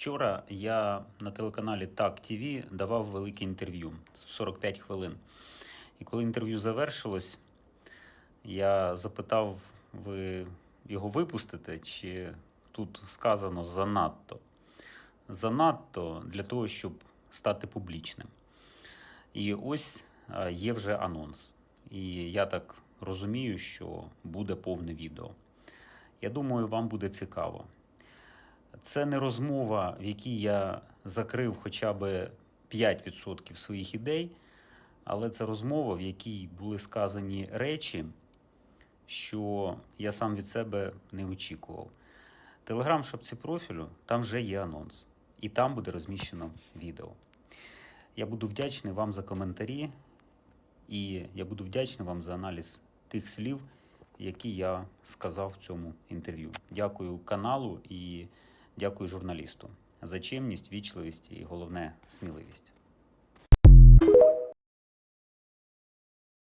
Вчора я на телеканалі Так ТВ давав велике інтерв'ю 45 хвилин. І коли інтерв'ю завершилось, я запитав, ви його випустите, чи тут сказано занадто. Занадто для того, щоб стати публічним. І ось е, є вже анонс. І я так розумію, що буде повне відео. Я думаю, вам буде цікаво. Це не розмова, в якій я закрив хоча б 5% своїх ідей, але це розмова, в якій були сказані речі, що я сам від себе не очікував. Телеграм шапці профілю там вже є анонс, і там буде розміщено відео. Я буду вдячний вам за коментарі, і я буду вдячний вам за аналіз тих слів, які я сказав в цьому інтерв'ю. Дякую каналу і дякую журналісту за чемність, вічливість і головне сміливість.